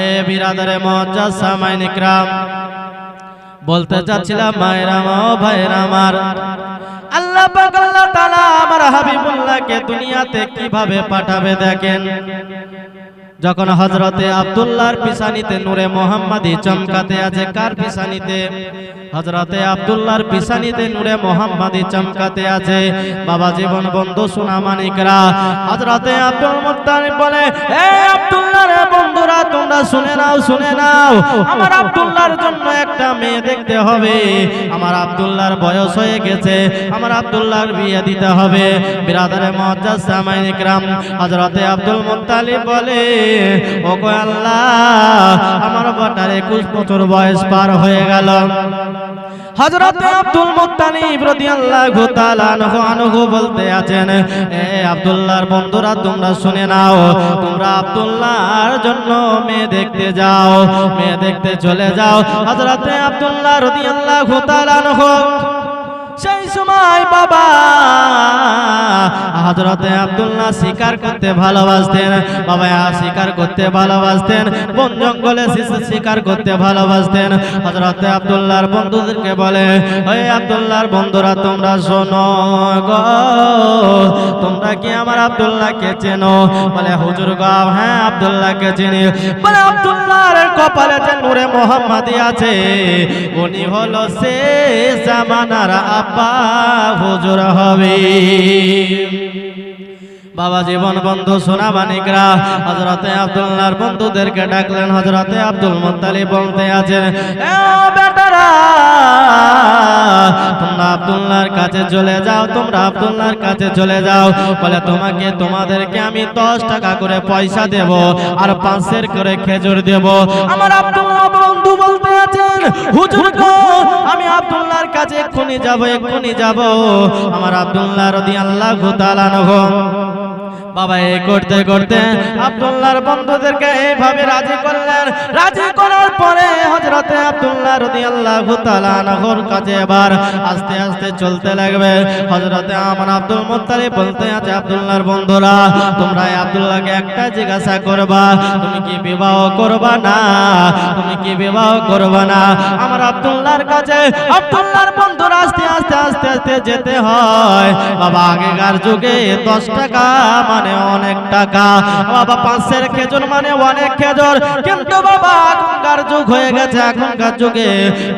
এ বিরাদারে বলতে চাচ্ছিলাম, মায়েরা মা আমার, আল্লাহ আল্লাহ আমার হাবিবুল্লাহকে দুনিয়াতে কীভাবে পাঠাবে দেখেন? যখন হজরতে আব্দুল্লাহর পিসানিতে নূরে মোহাম্মদী চমকাতে আছে, কার পিসানিতে হজরতে আব্দুল্লাহর পিসানিতে নূরে মোহাম্মদী চমকাতে আছে। বাবা জীবন বন্ধু সোনা মানিকরা হজরতে আব্দুল মুত্তালিব বলে, এ আব্দুল্লাহর বন্ধুরা, তোমরা শুনে নাও শুনে নাও, আমার আব্দুল্লাহর জন্য একটা মেয়ে দেখতে হবে। আমার আব্দুল্লাহর বয়স হয়ে গেছে, আমার আব্দুল্লাহর বিয়ে দিতে হবে। বিরাদারে মজ্জাজ সামাইন ইকরাম, হযরতে আব্দুল মুত্তালিব বলে ও আল্লাহ, আমার বটার 21 বছর বয়স পার হয়ে গেল। হযরত বন্ধুরা, তোমরা শুনে নাও, তোমরা আব্দুল্লাহর জন্য মেয়ে দেখতে যাও, মেয়ে দেখতে চলে যাও। হযরত আব্দুল্লাহ রাদিয়াল্লাহু তাআলা আনহু সময় বাবা। হজরতে আব্দুল্লাহ শিকার করতে ভালোবাসতেন, বাবা শিকার করতে ভালোবাসতেন, বন জঙ্গলে শিকার করতে ভালোবাসতেন। হজরতে আব্দুল্লাহর বন্ধুদেরকে বলে, ওই আব্দুল্লাহর বন্ধুরা, তোমরা শোনো গো। তোমরা কি আমার আব্দুল্লাহকে চেনো? বলে, হুজুর গাও হ্যাঁ আব্দুল্লাহকে চিনি। বলে, আব্দুল্লাহর কপালে যে নূরে মোহাম্মদি আছে, উনি হলো সে জামানার আব্বা। হুজুর হবে। বাবা জীবন বন্ধু সোনা মানিকরা হজরতে আব্দুল্লাহর বন্ধুদেরকে ডাকলেন হজরতে আব্দুল মুত্তালিব বলতে আছেন, "এ তোমরা আব্দুল্লাহর কাছে চলে যাও, তোমরা আব্দুল্লাহর কাছে চলে যাও। বলে, তোমাকে, তোমাদেরকে আমি দশ টাকা করে পয়সা দেব আর পাঁচের করে খেজুর দেব। আমার আব্দুল্লাহ বন্ধু বলতে আছেন আমি আব্দুল্লাহর কাছে এক্ষুনি যাব এক্ষুনি যাব। আমার আব্দুল্লাহ রাদিয়াল্লাহু তাআলা নহু বাবা এই করতে করতে আব্দুল্লাহর বন্ধুদেরকে এইভাবে রাজি করলেন। রাজি করার পরে হযরতে আব্দুল্লাহ রাদিয়াল্লাহু তাআলা নহর কাছে এবার আস্তে আস্তে চলতে লাগবে। হযরতে আমার আব্দুল মুত্তালিব বলতে আছে, আব্দুল্লাহর বন্ধুরা, তোমরা আব্দুল্লাহকে একটা জিজ্ঞাসা করবা। তুমি কি বিবাহ করবা না? তুমি কি বিবাহ করবা না? আমার আব্দুল্লাহর কাছে আব্দুল্লাহর বন্ধুরা আস্তে আস্তে আস্তে আস্তে যেতে হয়। বাবা আগেকার যুগে দশ টাকা মানে অনেক টাকা। বাবা পাঁচের খেজুর মানে অনেক খেজুর। কিন্তু বাবা এখনকার যুগ হয়ে গেছে, এখনকার যুগে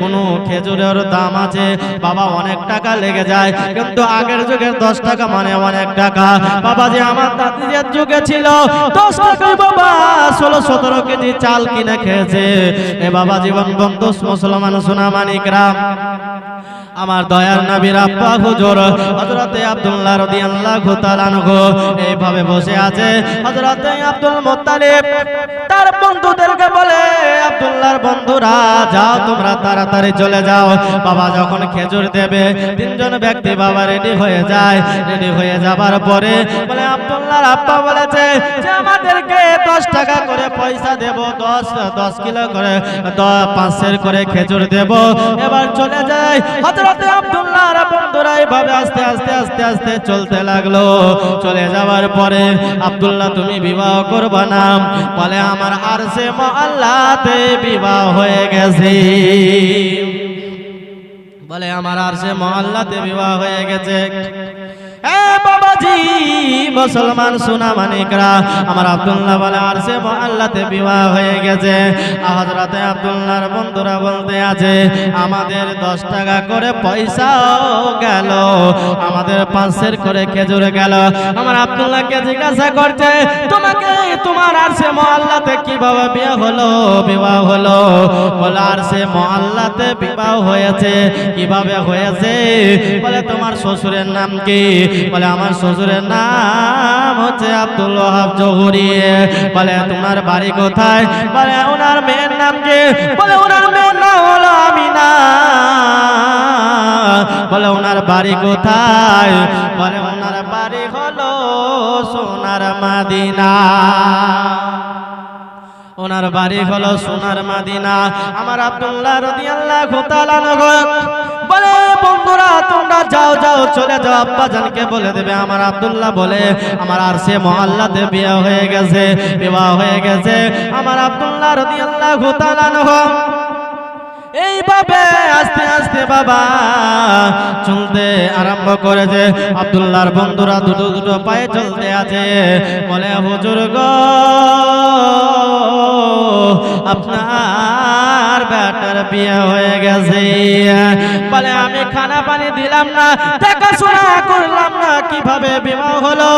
কোনো খেজুরের দাম আছে। বাবা অনেক টাকা লেগে যায়, কিন্তু আগের যুগের দশ টাকা মানে অনেক টাকা। বাবা যে আমার দাদিদের যুগে ছিল, দশ টাকায় বাবা ষোলো, সতেরো কেজি চাল কিনে খেয়েছে। এ বাবা জীবন বন্ধু, মুসলমান সোনা মানিকরা আমার দয়ার নবীর আব্বা হুজুর, হযরতে আব্দুল্লাহ রাদিয়াল্লাহু তাআলা আনহু, এইভাবে বসে আছে। হযরতে আব্দুল মুত্তালিব, তার বন্ধুদেরকে বলে, আব্দুল্লাহর বন্ধুরা, যাও তোমরা তাড়াতাড়ি চলে যাও। বাবা যখন খেজুর দেবে, তিনজন ব্যক্তি বাবা রেডি হয়ে যায়। রেডি হয়ে যাবার পরে বলে আব্দুল্লাহর আব্বা বলেছে যে আমাদেরকে দশ টাকা করে পয়সা দেব, দশ দশ কিলো করে পাঁচের করে খেজুর দেব। এবার চলে যায় হযরতে আব্দুল্লাহর বন্ধুরা এইভাবে আস্তে আস্তে আস্তে আস্তে চলতে লাগল। চলে যাওয়ার পরে আব্দুল্লাহ, তুমি বিবাহ করবা না? বলে, আমার আর সে মহল্লাতে বিবাহ হয়ে গেছে। বলে, আমার আর সে মহল্লাতে বিবাহ হয়ে গেছে। মুসলমান সোনা মানিকরা আমার আব্দুল্লাহ বলে, আর সে মহল্লাতে বিবাহ হয়ে গেছে। হজরতে আব্দুল্লাহর বন্ধুরা বলতে আছে, আমাদের দশ টাকা করে পয়সাও গেল, আমাদের পাঁচের করে খেজুর গেল। আমার আব্দুল্লাহকে জিজ্ঞাসা করছে, তোমাকে তোমার আর সে মহল্লাতে কীভাবে বিয়ে হলো, বিবাহ হলো? বলে আর সে মহল্লাতে বিবাহ হয়েছে, কীভাবে হয়েছে? বলে, তোমার শ্বশুরের নাম কি? বলে, আমার শ্বশুরের নাম হচ্ছে আব্দুল ওহাব জহুরি বলে, তোমার বাড়ি কোথায়? বলে, ওনার মেয়ের নাম কি? বলে, ওনার মেয়ের নাম হলো আমিনা। বলে, ওনার বাড়ি কোথায়? বলে, ওনার বাড়ি সোনার মাদিনা। ওনার বাড়ি হলো সোনার মাদিনা। আমার আব্দুল্লাহ তাআলা নগর বলে, বন্ধুরা, তোমরা যাও যাও, চলে যাও। আব্বা জানকে বলে দেবে। আমার আব্দুল্লাহ বলে, আমার আর সে মহল্লাতে বিয়ে হয়ে গেছে, বিবাহ হয়ে গেছে। আমার আব্দুল্লাহ রাদিয়াল্লাহু তাআলা আনহু এইভাবে আস্তে আস্তে বাবা চলতে আরম্ভ করেছে। আব্দুল্লাহর বন্ধুরা দুটো দুটো পায়ে চলতে আছে। বলে, হুজুর গো, আপনার বেটার বিয়ে হয়ে গেছে। বলে, আমি খানা পানি দিলাম না, দেখাশোনা করলাম না, কীভাবে বিবাহ হলো?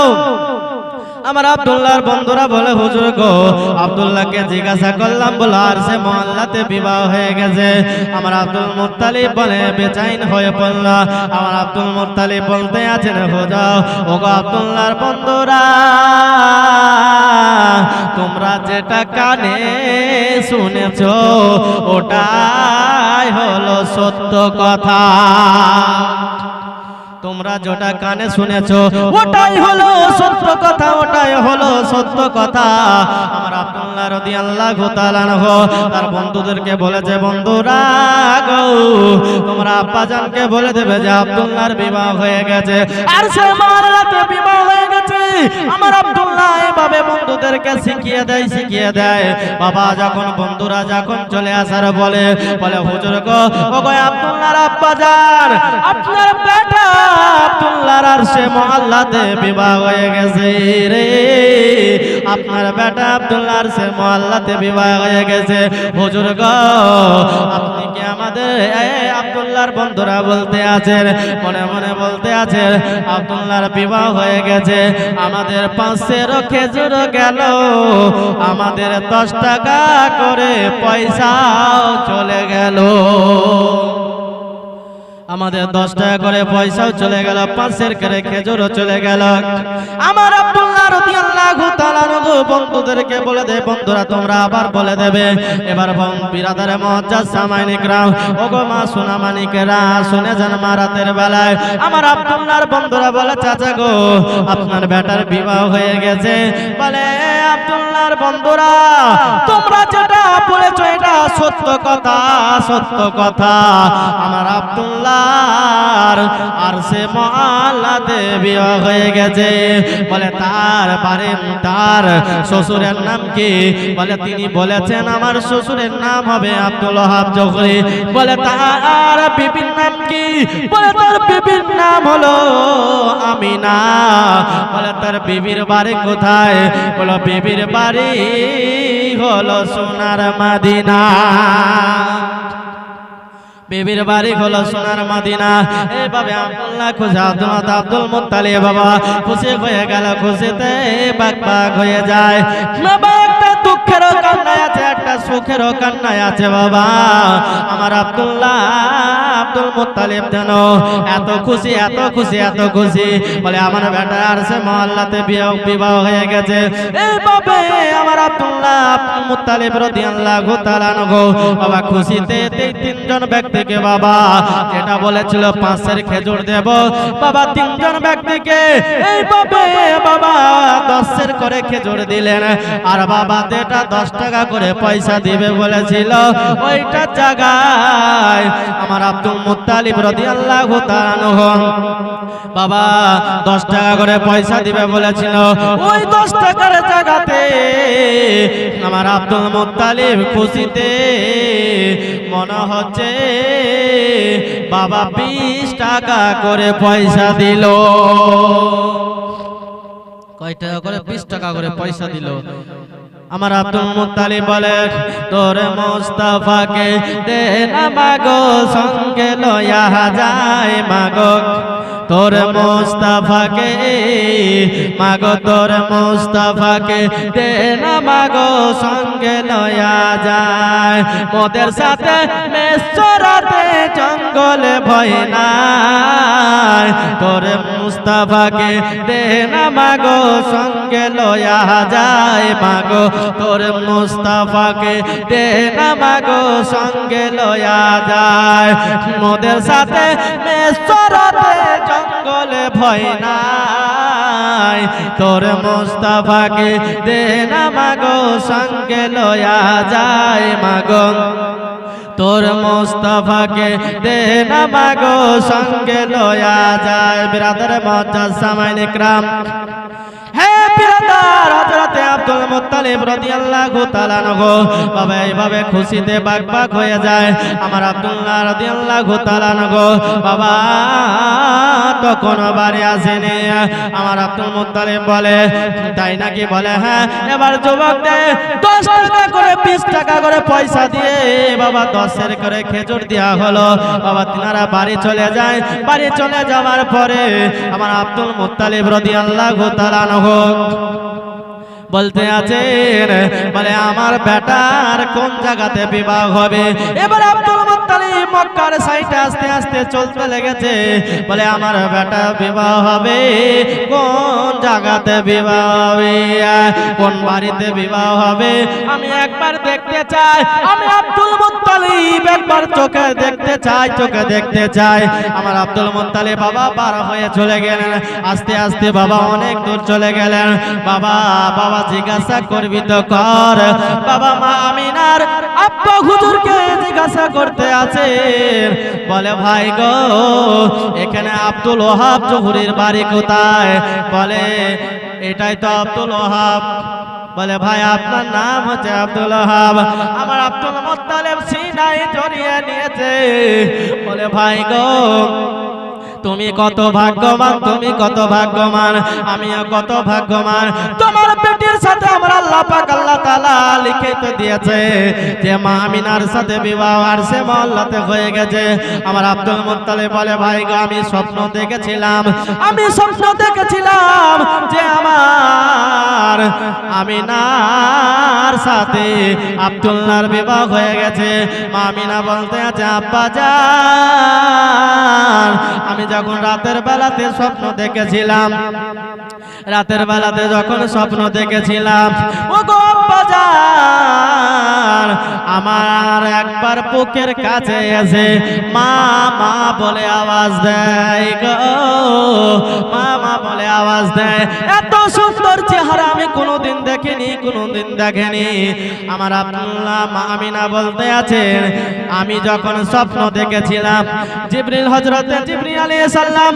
আমার আব্দুল্লাহর বন্ধুরা বলে, হুজুর গো, আব্দুল্লাহকে জিজ্ঞাসা করলাম, বলো, আর সে মহল্লাতে বিবাহ হয়ে গেছে। আমার আব্দুল মুত্তালিব বলে, বেচাইন হয়ে পড়ল। আমার আব্দুল মুত্তালিব বলতে আছেন হুজুর ও গো আব্দুল্লাহর বন্ধুরা, তোমরা যেটা কানে শুনেছ, ওটাই হলো সত্য কথা। তোমরা যেটা কানে শুনেছো ওটাই হলো সত্য কথা ওটাই হলো সত্য কথা। আমার আব্দুল্লাহ রাদিয়াল্লাহু তাআলা আনহু তার বন্ধুদেরকে বলেছে বন্ধুরা গো তোমরা আব্বা জানকে বলে দেবে যে আব্দুল্লাহর বিবাহ হয়ে গেছে। আর সে মারাতে বিবাহ হয়ে গেছে। আমার আব্দুল্লাহ এভাবে বন্ধুদেরকে শিখিয়ে দেয় শিখিয়ে দেয়। বাবা যখন বন্ধুরা যখন চলে আসার বলে বলে হুজুর গো ও গো আব্দুল্লাহর আব্বা জান আপনার বেটা মহল্লাতে বিবাহ হয়ে গেছে রে। আপনার বেটা সে মহল্লাতে বিবাহ হয়ে গেছে। আপনি কি আমাদের বন্ধুরা বলতে আছেন? মনে মনে বলতে আছেন, আব্দুল্লাহর বিবাহ হয়ে গেছে। আমাদের পাঁচেরও খেজুর গেল। আমাদের দশ টাকা করে পয়সাও চলে গেল। আমাদের দশ টাকা করে পয়সাও চলে গেল পাঁচের করে খেজুরও চলে গেল। আমার বন্ধুদেরকে বলে দে, বন্ধুরা, তোমরা আবার বলে দেবে। এবার বম বিরাদারে মজ্জাজ সামাইনিকরা ওগো মা সোনা মানিকেরা শুনে যান মা রাতের বেলায়। আমার আব্দুল্লাহর বন্ধুরা বলে, চাচা গো, আপনার বেটার বিবাহ হয়ে গেছে। বলে, আব্দুল্লাহর বন্ধুরা, তোমরা যেটা বলেছ, এটা সত্য কথা সত্য কথা। আমার আব্দুল্লাহর আর সে মহল্লাতে বিবাহ হয়ে গেছে। বলে, তার বারে তার শ্বশুরের নাম কি? বলে, তিনি বলেছেন, আমার শ্বশুরের নাম হবে আব্দুল ওহাব জহরি বলে, তার বিবির নাম কি? বলে, তার বিবির নাম হলো আমিনা। বলে, তার বিবির বাড়ি কোথায়? বলো, বিবির বাড়ি হলো সোনার মাদিনা। বেবির বাড়ি হলো সোনার মাদিনা। এভাবে আব্দুল্লাহ খুশি, আব্দুল আব্দুল মুত্তালি বাবা খুশি হয়ে গেল, খুশিতে বাক বাক হয়ে যায়। বাবা একটা দুঃখের কান্নায় আছে সুখেরও কান্নায় আছে বাবা। আমার আব্দুল্লাহ আব্দুল মুত্তালিব যেন এত খুশি এত খুশি এত খুশি। বলে, আমার বেটা আর সে মহল্লাতে বিয়ে বিবাহ হয়ে গেছে। আমার আব্দুল বাবা, খুশিতে তিনজন ব্যক্তিকে বাবা, যেটা বলেছিল, পাঁচের খেজুর দেব। বাবা, তিনজন ব্যক্তিকে বাবা দশের করে খেজুর দিলেন। আর বাবা যেটা দশ টাকা করে পয়সা দিবে বলেছিল। ওইটা জায়গায় আমার আব্দুল মুত্তালিব রাদিয়াল্লাহু তাআলা আনহু। বাবা দশ টাকা করে পয়সা দিবে বলেছিল। ওই দশ টাকার জায়গাতে আমার আব্দুল মুত্তালিব খুশিতে মনে হচ্ছে বাবা বিশ টাকা করে পয়সা দিল। কয় টাকা করে? বিশ টাকা করে পয়সা দিল। আমার আব্দুল মুত্তালিব বলে, তোর মোস্তাফাকে দে না মাগো সঙ্গে লয়া যায় মাগো। তোর মোস্তাফাকে, মাগো তোর মোস্তাফাকে দে না মাগো সঙ্গে লয়া যায়। মোদের সাথে মেশ্বরাতে জঙ্গলে ভয় নাই। তোর মুস্তাফাকে দে না মাগো সঙ্গে লয়া যায়। মাগো তোর মুস্তাফাকে দে না মাগো সঙ্গে লয়া যায়। মোদের সাথে জঙ্গলে ভয় নাই। তোর মোস্তাফাকে দে না মাগো, সঙ্গে লয়া যায় মাগো। তোর মোস্তফাকে দে না মাগো, সঙ্গে লয়া যায়। বিরাদার মজা সামাইন ইকরাম। হে বিরাদার হযরতে আব্দুল মুত্তালিব খুশিতে হয়ে যায়। আমার বাবা তখন বাড়ি আসেনি। আমার আব্দুল বলে, তাই নাকি বলে হ্যাঁ এবার যুবক দে, দশ টাকা করে, বিশ টাকা করে পয়সা দিয়ে, বাবা, দশের করে খেজুর দেওয়া হলো। বাবা, তিনারা বাড়ি চলে যায়। বাড়ি চলে যাওয়ার পরে আমার আব্দুল মুত্তালিব রাদিয়াল্লাহু তাআলা নগো বলতে আছেন বলে আমার বেটার কোন জায়গাতে বিবাহ হবে? এবার আব্দুল মুত্তালিব মক্কার সাইডে আস্তে আস্তে চলতে লেগেছে। বলে, আমার বেটা বিবাহ হবে। কোন জায়গাতে বিবাহ হবে? কোন বাড়িতে বিবাহ হবে? আমি একবার দেখতে চাই। আমি আব্দুল মুত্তালিব একবার চোখে দেখতে চাই, চোখে দেখতে চাই। আমার আব্দুল মুত্তালিব বাবা পার হয়ে চলে গেলেন। আস্তে আস্তে বাবা অনেক দূর চলে গেলেন। বাবা বাবা জিজ্ঞাসা করবি তো কর। বাবা মা আমিনার আব্বা হুজুরকে জিজ্ঞাসা করতে আছে বলে, ভাই গো, এখানে আব্দুল ওহাব জহুরের বাড়ি কোথায়? বলে, এটাই তো আব্দুল ওহাব বলে, ভাই, আপনার নাম হচ্ছে আব্দুল ওহাব আমার আব্দুল মোত্তালেব সিনাই জড়িয়ে নিয়েছে। বলে, ভাই গো তুমি কত ভাগ্যবান, তুমি কত ভাগ্যবান আমিও কত ভাগ্যবান তোমার পেটের সাথে আমার আল্লাহ পাক, আল্লাহ তাআলা লিখে তো দিয়েছে যে মা আমিনার সাথে বিবাহ আর সে মহল্লাতে হয়ে গেছে। আমার আব্দুল মুত্তালিব বলে, ভাই গো, আমি স্বপ্ন দেখেছিলাম, আমি স্বপ্ন দেখেছিলাম যে আমার আমিনার সাথে আব্দুল্লাহর বিবাহ হয়ে গেছে। মা আমিনা বলতে আছে, আব্বা যান আমি যখন রাতের বেলাতে স্বপ্ন দেখেছিলাম, রাতের বেলাতে যখন স্বপ্ন দেখেছিলাম ও গো যান আমার একবার বুকের কাছে এসে মা মা বলে আওয়াজ দেয় গো, মা মা বলে আওয়াজ দেয়, এত সুন্দর চেহারা দেখিনি, কোনোদিন দেখেনি। আমার আব্দুল্লাহ মা আমিনা বলতে আছেন, আমি যখন স্বপ্ন দেখেছিলাম, জিবরিল হজরতে জিবরি আলাইহিস সালাম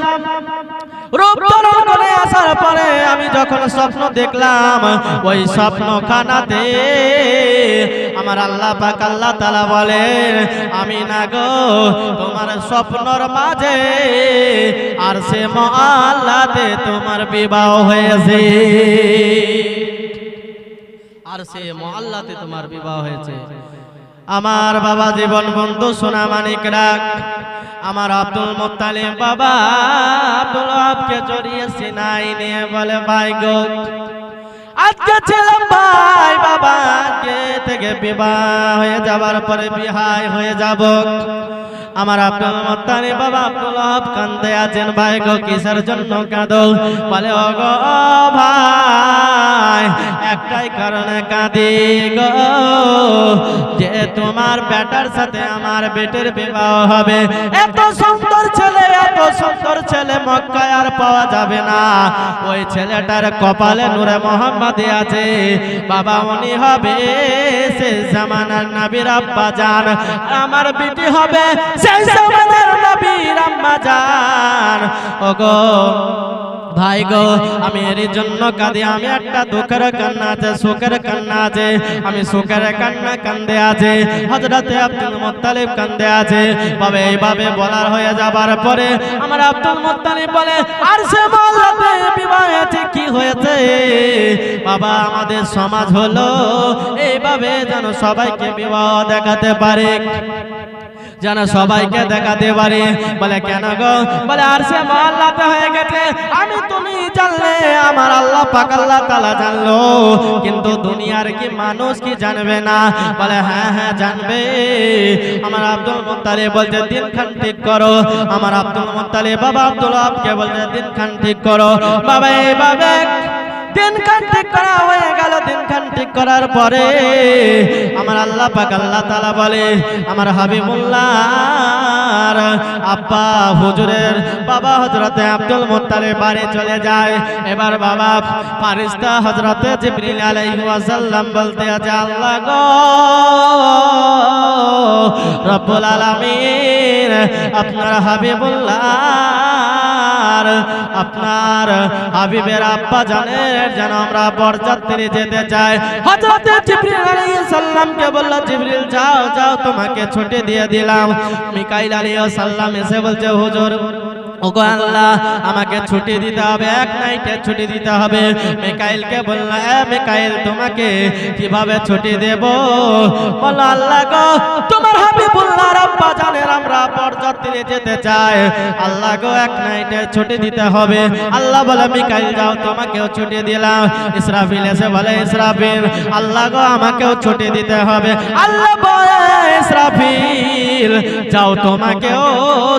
রূপ ধারণ করে আসার পরে আমি যখন স্বপ্ন দেখলাম, ওই স্বপ্ন খানাতে আমার আল্লাহ পাক আল্লাহ তালা বলেন, আমি না গো, তোমার স্বপ্নর মাঝে আর সে মহাল্লাতে তোমার বিবাহ হয়েছে। আর সে মহল্লাতে তোমার বিবাহ হয়েছে। আমার বাবা জীবন বন্ধু সোনা মানিক রাখ আমার আব্দুল মোত্তালিব বাবা আব্দুল ওহাবকে জড়িয়ে সিনাই নিয়ে বলে ভাই গো আজকে ছিলাম ভাই বাবা আজকে থেকে বিবাহ হয়ে যাবার পরে বিহাই হয়ে যাব। আমার আপনার মোত্তালিব বাবা প্রলাপ কান্দে আছেন ভাই গো কিসের জন্য কাঁদো বলে ও গো ভাই, একটাই কারণে কাঁদি গো, যে তোমার বেটার সাথে আমার বেটের বিবাহ হবে। এত সুন্দর ছেলে সুন্দর ছেলে মক্কায় আর পাওয়া যাবে না। ওই ছেলেটার কপালে নূরে মোহাম্মদ আছে। বাবা উনি হবে সে জামানার নবীর আব্বা জান। আমার বিটি হবে সেই জামানার নবীর আম্মা জান। ওগো ভাই গো আমি এর জন্য কাঁদি, আমি একটা দুঃখের কান্না আছে, সুখের কান্না আছে, আমি সুখের কান্না কান্দে আছে হজরতে আব্দুল মুত্তালিব কান্দে আছে তবে এইভাবে বলার হয়ে যাবার পরে আমার আব্দুল মুত্তালিব বলে, আর সে মহল্লাতে বিবাহ হয়েছে কি হয়েছে? বাবা, আমাদের সমাজ হলো, এইভাবে যেন সবাইকে বিবাহ দেখাতে পারে। যেন সবাইকে দেখাতে পারি। বলে কেন গো? বলে আর সে মহল্লাতে হয়ে গেছে আমি তুমি জানলে আমার আল্লাহ পাক আল্লাহ তালা জানলো। কিন্তু দুনিয়ার কি মানুষ কি জানবে না? বলে হ্যাঁ হ্যাঁ জানবে। আমার আব্দুল মুত্তালিব বলছে দিন খান ঠিক করো। আমার আব্দুল মুত্তালিব বাবা আব্দুল আবকে বলছে দিন খান ঠিক করো। বাবা এইভাবে দিন খান ঠিক করা হয়ে গেল, দিন খান ঠিক করার পরে আমার আল্লাহ পাক, আল্লাহ তালা বলে, আমার হাবিবুল্লাহ আব্বা হুজুরের বাবা হজরতে আব্দুল মুত্তালে বাড়ি চলে যায়। এবার বাবা ফারিস্তা হজরতে জিবরিল আলাইহি ওয়াসাল্লাম বলতে আছে, আল্লাহ গো, রব্বুল আলামিন, আপনার হাবিবুল্লাহ আপনার হাবিবের আব্বা জানের যেন আমরা বরযাত্রী যেতে চাই। হযরত জিবরিল আলাইহিস সালামকে বলল, জিবরিল, যাও যাও, তোমাকে ছুটি দিয়ে দিলাম। মিকাইল আলাইহিস সালাম এসে বলছে, হুজুর, ওগো আল্লাহ, আমাকে ছুটি দিতে হবে, এক নাইটে ছুটি দিতে হবে। মিকাইলকে বলল, এ মিকাইল, তোমাকে কীভাবে ছুটি দেব? বলল, আল্লাহ গো বরযাত্রী যেতে চাই আল্লাহ গো এক নাইটে ছুটি দিতে হবে। আল্লাহ বলে যাও, তোমাকেও ছুটি দিলাম। ইসরাফিল এসে বলে, ইসরাফিল আল্লাহ গো আমাকেও ছুটি দিতে হবে। আল্লাহ বলে, ইসরাফিল, যাও, তোমাকেও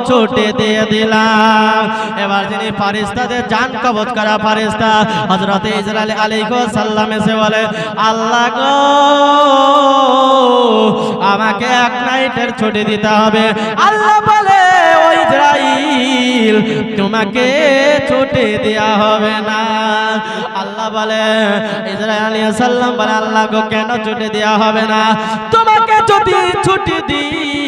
ছুটি দিয়ে দিলাম। এবার যিনি কবজ করা ফারিস্তা সালাম এসে বলে আল্লাহ গো আমাকে এক নাইটের ছুটি দিতে হবে। আল্লাহ বলে ও ইসরাইল তোমাকে ছুটি দেয়া হবে না। আল্লাহ বলে ইসরাইল সাল্লাম বলে, আল্লাহ গো, কেন ছুটি দেয়া হবে না? তোমাকে যদি ছুটি দিই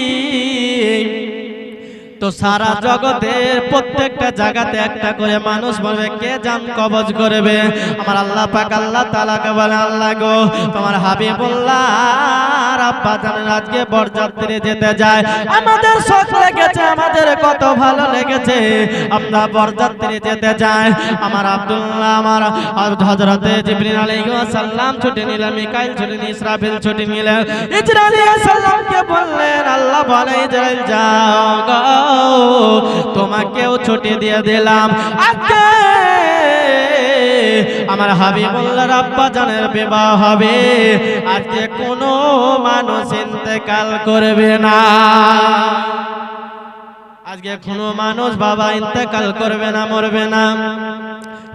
তো সারা জগতের প্রত্যেকটা জায়গাতে একটা করে মানুষ বলবে কে জান কবজ করবে? আমার আল্লাহ পাক আল্লাহ তাআলাকে বলে, আল্লাহ গো, তোমার হাবিবুল্লাহ বরযাত্রী যেতে যায়। আমাদের শখ লেগেছে, আমাদের কত ভালো লেগেছে। আমরা বরযাত্রী যেতে যায় আমার আমার সালাম ছুটি ছুটি আল্লাহ বলে যাও তোমাকেও ছুটি দিয়ে দিলাম। আজকে আমার হাবিবুল্লাহর আব্বা জানের বিবাহ হবে। আজকে কোনো মানুষ ইন্তেকাল করবে না। আজকে কোনো মানুষ বাবা ইন্তেকাল করবে না, মরবে না।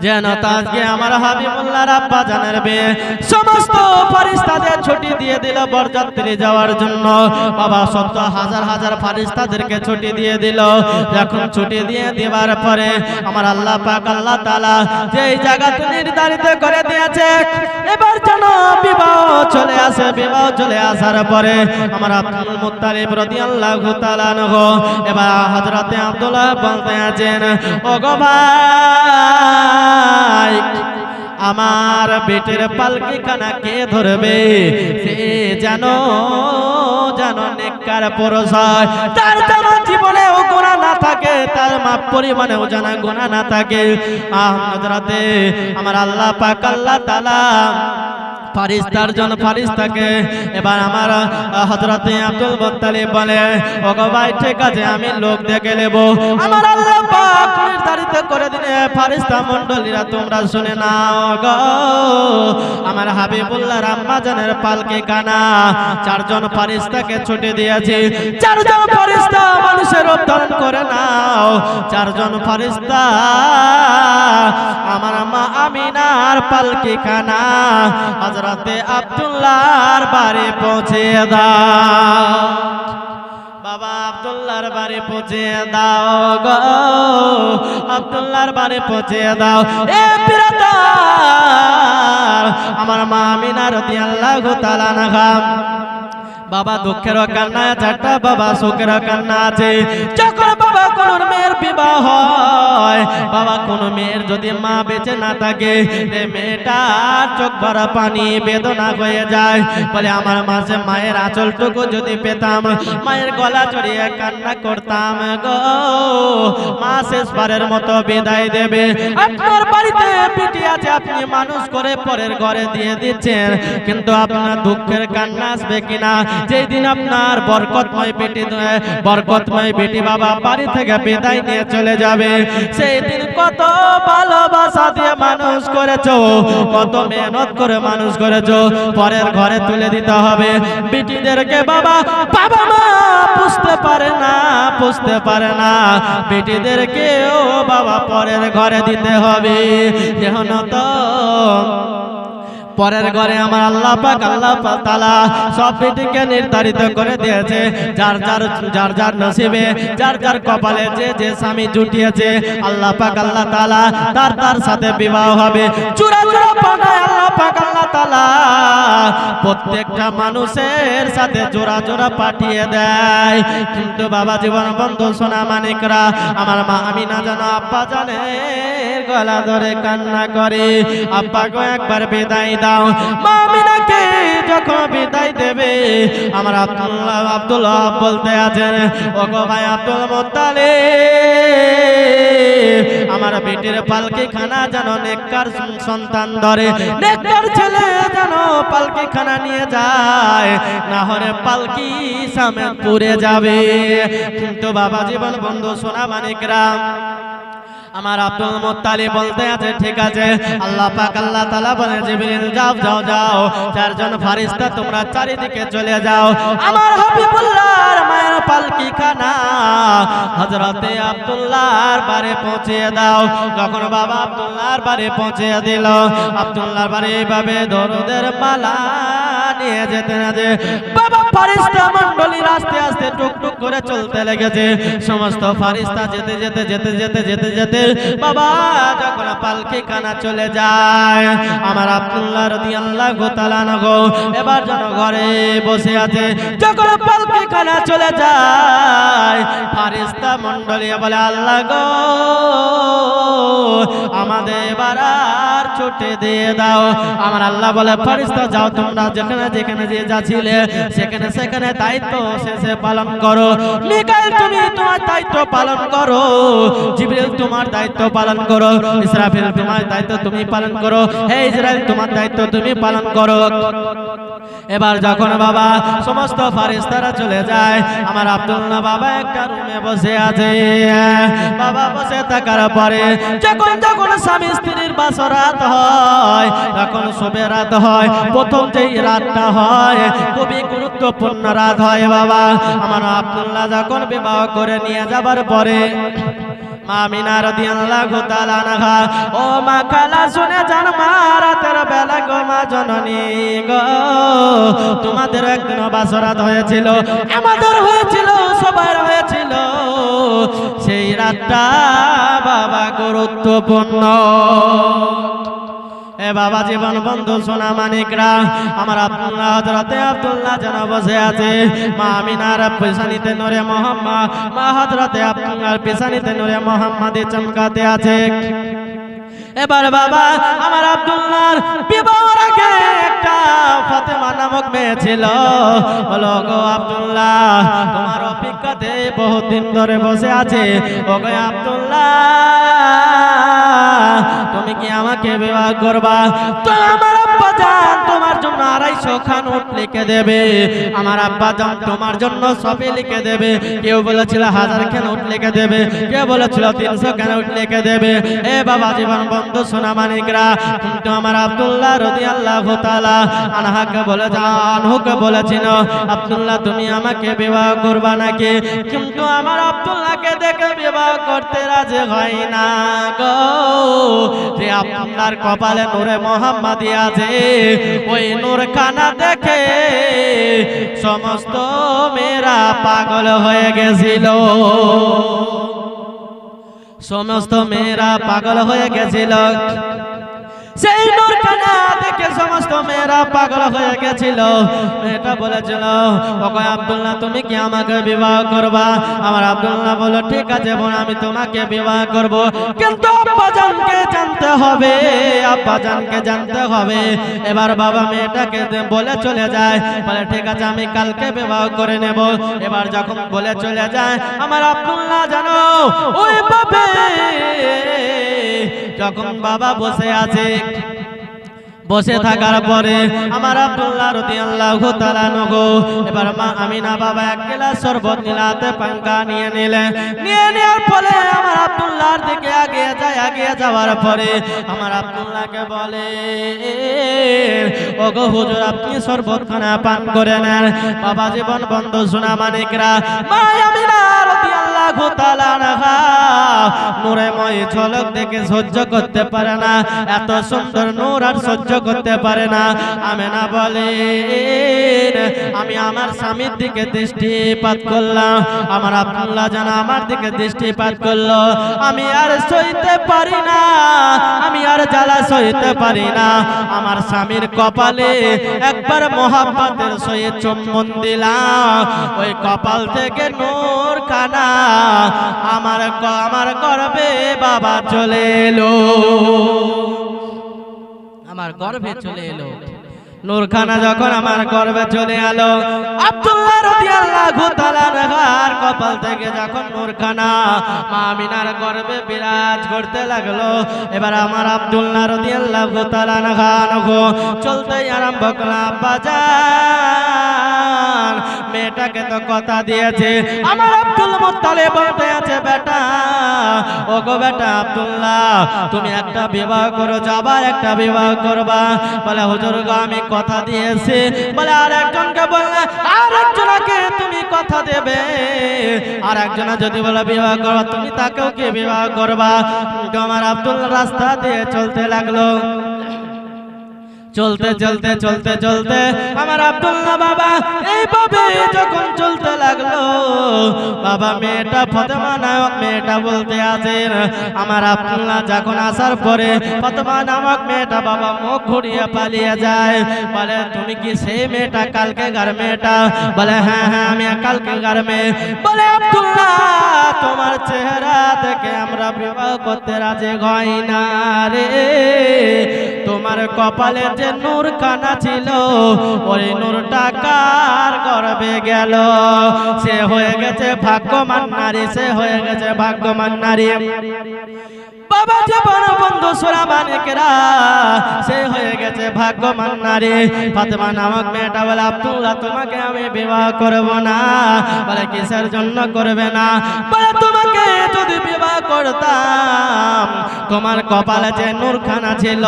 যেন তা আজকে আমার হাবিবুল্লাহর আব্বা জানের বিয়ে। সমস্ত ফারিস্তাদের ছুটি দিয়ে দিল বরযাত্রী যাওয়ার জন্য। বাবা সত্য হাজার হাজার ফারিস্তাদেরকে ছুটি দিয়ে দিল। যখন ছুটি দিয়ে দেওয়ার পরে আমার আল্লাহ পাক আল্লাহ তাআলা যেই জায়গাতে নির্ধারিত করে দিয়েছে এবার যেন বিবাহ চলে আসে। বিবাহ চলে আসার পরে আমার আব্দুল মুত্তালিব রাদিয়াল্লাহু তাআলা নগো এবার হযরতে আব্দুল্লাহ বলতে আছেন ও গো আমার বেটের পালকি কানা কে ধরবে? সে জানো জানো নেককার পরশয় তার জীবনে জীবনেও গোনা না থাকে, তার মাপ পরিমাণেও জানা গোনা না থাকে। আহ আমার আল্লাহ পাক আল্লাহ তাআলা ফারিস্তার জন ফারিস্তাকে। এবার আমার হযরতে আব্দুল বলে ভাই, ঠিক আছে, আমি লোক দেখে নেব। আমার আল্লাহ পাক নির্ধারিত করে ফারিস্তা মণ্ডলীরা, তোমরা শুনে নাও গো। আমার হাবিবুল্লাহ রাম্মা জানের পালকে কানা, চারজন ফারিস্তাকে ছুটি দিয়েছি। চারজন ফারিস্তা মানুষের উদ্ধারণ করে নাও। চারজন ফারিস্তা, আমার মা আমিনার পালকি খানা হজরতে আব্দুল্লাহর বাড়ি পৌঁছে দাও। বাবা আব্দুল্লাহর বাড়ি পৌঁছে দাও গো। আব্দুল্লাহর বাড়ি পৌঁছে দাও। এ বিরাদার, আমার মা আমিনা রাদিয়াল্লাহু তাআলা নাগাম বাবা দুঃখের কান্না চারটা বাবা সুখের কান্না আছে। যখন বাবা কোন মেয়ের বিবাহ হয়। বাবা কোন মেয়ের যদি মা বেঁচে না থাকে মেয়েটার চোখ ভরা পানি বেদনা হয়ে যায়। বলে, আমার মাঝে মায়ের আঁচলটুকু যদি পেতাম, মায়ের গলা জড়িয়ে কান্না করতাম গো। মা শেষবারের মতো বিদায় দেবে। আপনার বাড়িতে পিটি আছে, আপনি মানুষ করে পরের ঘরে দিয়ে দিচ্ছেন। কিন্তু আপনার দুঃখের কান্না আসবে কিনা? যেই দিন আপনার বরকতময় বেটি বরকতময় বেটি বাবা বাড়ি থেকে বিদায় নিয়ে চলে যাবে। সেই দিন কত ভালোবাসা দিয়ে মানুষ করেছ, কত মেহনত করে মানুষ করেছ, পরের ঘরে তুলে দিতে হবে। বেটিদেরকে বাবা বাবা মা পুষতে পারে না, পুষতে পারে না। বেটিদেরকেও বাবা পরের ঘরে দিতে হবে। যেন তো পরের ঘরে আমার আল্লাহ পাক, আল্লাহ তাআলা সব বিধিকে নির্ধারিত করে দিয়েছে। যার যার যার যার নসিবে, যার যার কপালে যে যে স্বামী জুটিয়েছে, আল্লাহ পাক, আল্লাহ তাআলা তার তার সাথে বিবাহ হবে। চূড়া চূড়া পানায় আল্লাহ পাক, আল্লাহ তাআলা। প্রত্যেকটা মানুষের সাথে জোড়া জোড়া পাঠিয়ে দেয়। কিন্তু বাবা জীবন বন্ধু, সোনা মানিকরা, আমার মা আমি না জানো আব্বা জানে গলা ধরে কান্না করে। আব্বাকে একবার বিদায় দাও। মা আমিনাকে যখন বিদায় দেবে, আমার আব্দুল্লাহ আব্দুল্লাহ বলতে আছেন ও গো ভাই আব্দুল মোত্তালে আমার বেটির পালকি খানা যেন নেককার সন্তান ধরে। নেককার ছেলে যেন পালকি খানা নিয়ে যায়, না হলে পালকি সামনে পুড়ে যাবে। কিন্তু বাবা জীবন বন্ধু সোনা মানিকরা আমার আব্দুল মুত্তালিব বলতে আছে, ঠিক আছে। আল্লাহ পাক আল্লাহ তাআলা বলে, জিবরিল, যাও যাও যাও। চারজন ফেরেশতা তোমরা চারিদিকে চলে যাও। আমার হাবিবুল্লাহর মায়ের পালকি খানা হযরতে আব্দুল্লাহর বাড়ি পৌঁছে দাও। যখন বাবা আব্দুল্লাহর বাড়ি পৌঁছে দিল, আব্দুল্লাহর বাড়ি এইভাবে দরুদের মালা নিয়ে যেতে না যে বাবা ফারিস্তা মণ্ডলীর আস্তে আস্তে টুকটুক করে চলতে লেগেছে। সমস্ত ফারিস্তা যেতে যেতে যেতে যেতে যেতে যেতে বাবা, যখন পালকি কানা চলে যায়, আমার আব্দুল্লাহ রাদিয়াল্লাহু তাআলা নগো এবার যেন ঘরে বসে আছে। যখন পালকি কানা চলে যায়, ফারিস্তা মণ্ডলী বলে, আল্লাহ গো আমাদের এবার আর ছুটে দিয়ে দাও। আমার আল্লাহ বলে ফারিস্তা যাও তোমরা যেখানে যেখানে যে যাচ্ছিলে সেখানে সেখানে দায়িত্ব শেষে পালন করো। মিকাইল তুমি তোমার দায়িত্ব পালন করো। জিবরিল, তোমার দায়িত্ব পালন করো। ইসরাফিল, তোমার দায়িত্ব তুমি পালন করো। হে ইসরাইল তোমার দায়িত্ব তুমি পালন করো। এবার যখন বাবা সমস্ত ফারিস্তারা চলে যায়, আমার আব্দুল্লাহ বাবা একটা রুমে বসে আছে। বাবা বসে থাকার পরে যখন যখন স্বামী স্ত্রীর বাসরাত হয়, তখন শুভে রাত হয়। প্রথম যেই রাতটা হয়, খুবই গুরুত্বপূর্ণ রাত হয় বাবা। আমার আব্দুল্লাহ যখন বিবাহ করে নিয়ে যাবার পরে মা মিনা রাদিয়াল্লাহু তাআলা ও মা খালা, শুনে জান মা, রাতের বেলা গো মা জননী গো। তোমাদের একদিন বাসরাত হয়েছিল, আমাদের হয়েছিল, সবার হয়েছিল। সেই রাতটা বাবা গুরুত্বপূর্ণ। এ বাবা জীবন বন্ধু সোনা মানিকরা, আমার আব্দুল্লাহ হজরতে আব্দুল্লাহ যেন বসে আছে। মা আমিনার পেশানিতে নূরে মোহাম্মদ, মা হজরতে আব্দুল্লাহর পেশানিতে নূরে মোহাম্মদে চমকাতে আছে। এবার বাবা, আমার আব্দুল্লাহর বিবাহ একটা ফাতেমা নামক মেয়ে ছিল। বলো গো আব্দুল্লাহ, তোমার অপেক্ষাতে বহুদিন ধরে বসে আছে। ও গো আব্দুল্লাহ, তুমি কি আমাকে বিবাহ করবা? তো আমার আব্বা জান তোমার জন্য আড়াইশো খান উঠ লিখে দেবে। আমার আব্বা জান তোমার জন্য সবই লিখে দেবে। কেউ বলেছিল হাজার খান উঠ লিখে দেবে, কেউ বলেছিল তিনশো খান উঠ লিখে দেবে। এ বাবা, জীবন বন্ধু সোনা মানিকরা কিন্তু আমার আব্দুল্লাহ রদি আল্লাহ আনহাকে বলে আনহুকে বলেছিল, আব্দুল্লাহ, তুমি আমাকে বিবাহ করবা নাকি? কিন্তু আমার আব্দুল্লাহকে দেখে বিবাহ করতে রাজি হয় না গো। যে আপনার কপালে নূরে মোহাম্মদি আছে, ওই নূর খানা দেখে সমস্ত মেয়েরা পাগল হয়ে গেছিল। সমস্ত মেয়েরা পাগল হয়ে গেছিল। সেই নূরখানা দেখে সমস্ত মেয়েরা পাগল হয়ে গেছিল। মেয়েটা বলেছিল ওকে আব্দুল্লাহ, তুমি কি আমাকে বিবাহ করবা? আমার আব্দুল্লাহ বলল, ঠিক আছে বোন, আমি তোমাকে বিবাহ করব। কিন্তু আব্বাজানকে হবে। আব্বাজানকে জানতে হবে। এবার বাবা মেয়েটাকে বলে চলে যায়। বলে, ঠিক আছে, আমি কালকে বিবাহ করে নেব। এবার যখন বলে চলে যায়, আমার আব্দুল্লাহ জানো, ওই বাবা যখন বাবা বসে আছে বসে থাকার পরে আমার আব্দুল্লাহ রাদিয়াল্লাহু তাআলা নগো এবার মা আমি না বাবা এক গ্লাস শরবত নিলাতে পাঙ্কা নিয়ে নিলে। নিয়ে নেওয়ার পরে আমার আব্দুল্লাহর দিকে আগে যায় আগে যাওয়ার পরে আমার আব্দুল্লাহকে বলে ওগো হুজুর আপনি শরবত খানা পান করে নেন। বাবা জীবন বন্ধ শোনা মানিকরা। মা আমিনা রাদিয়াল্লাহু রাদিয়াল্লাহু তাআলা আনহা দেখে সহ্য করতে পারে না। এত সুন্দর নূর আর সহ্য করতে পারে না। আমেনা বলেন আমি আমার স্বামীর দিকে দৃষ্টিপাত করলাম। আমার আব্দুল্লাহ যেন আমার দিকে দৃষ্টিপাত করল। আমি আর সইতে পারি না। আমি আর জ্বালা সইতে পারি না। আমার স্বামীর কপালে একবার মহাব্বতের সয়ে চুম্বন দিলাম। ওই কপাল থেকে নূর কানা আমার আমার গর্বে বাবা চলে এলো। আমার গর্ভে চলে এলো। নূরখানা যখন আমার গর্ভে চলে এলো, আব্দুল্লাহ রাদিয়াল্লাহু তাআলা আনহার কপাল থেকে যখন নূরখানা মা আমিনার গর্ভে বিরাজ করতে লাগল, এবার আমার আব্দুল্লাহ রাদিয়াল্লাহু তাআলা আনহু চলতেই আরম্ভ করল, আব্বা জান, মেয়েটাকে তো কথা দিয়েছে। আমার আব্দুল মুত্তালিব বলতে আছে, বেটা ও গো বেটা আব্দুল্লাহ, তুমি একটা বিবাহ করো যাবার একটা বিবাহ করবা। বলে, হুজুর গো, আমি কথা দিয়েছি। বলে, আর একজনকে বললে, আর একজনকে তুমি কথা দেবে। আর একজনা যদি বলে, বিবাহ করবা তুমি তাকেও কি বিবাহ করবা? তোমার আব্দুল্লাহ রাস্তা দিয়ে চলতে লাগল। চলতে চলতে চলতে চলতে আমার আব্দুল্লাহ বাবা এইভাবে যখন চলতে লাগল, বাবা, মেয়েটা ফতেমা নায়ক মেয়েটা বলতে আছেন আমার আব্দুল্লাহ যখন আসার পরে ফতেমা নামক মেয়েটা বাবা মুখ ঘুরিয়ে পালিয়ে যায়, বলে, তুমি কি সেই মেয়েটা, কালকে গার মেয়েটা? বলে হ্যাঁ হ্যাঁ আমি কালকে গার মেয়ে। বলে, আব্দুল্লাহ, তোমার চেহারা থেকে আমরা বিবাহ করতে রাজি হয় না রে। তোমার কপালে যে নূর কানা ছিল, ওই নূরটা টাকার গর্বে গেল? সে হয়ে গেছে ভাগ্যমান নারী, সে হয়ে গেছে ভাগ্যমান নারী। বাবা বড় বন্ধু সোরা মানিকেরা সে হয়ে গেছে ভাগ্যমান নারী। ফাতেমা নামক মেয়েটা বলে, আব্দুল্লাহ, তোমাকে আমি বিবাহ করব না। বলে, কিসের জন্য করবে না? বলে, তোমাকে যদি বিবাহ করতাম, তোমার কপালে যে নূরখানা ছিল,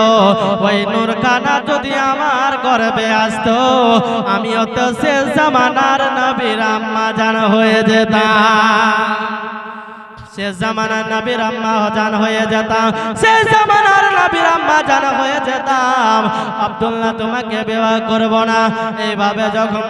ওই নূরখানা যদি আমার গর্বে আসতো, আমিও তো শেষ জামানার নবীর আম্মা জান হয়ে যেতাম। শেষ জামানার নবীর আম্মা অজান হয়ে যেতাম। শেষ জামানার নবীর আম্মা জান হয়ে যেতাম। আব্দুল্লাহ, তোমাকে বিবাহ করব না। এইভাবে যখন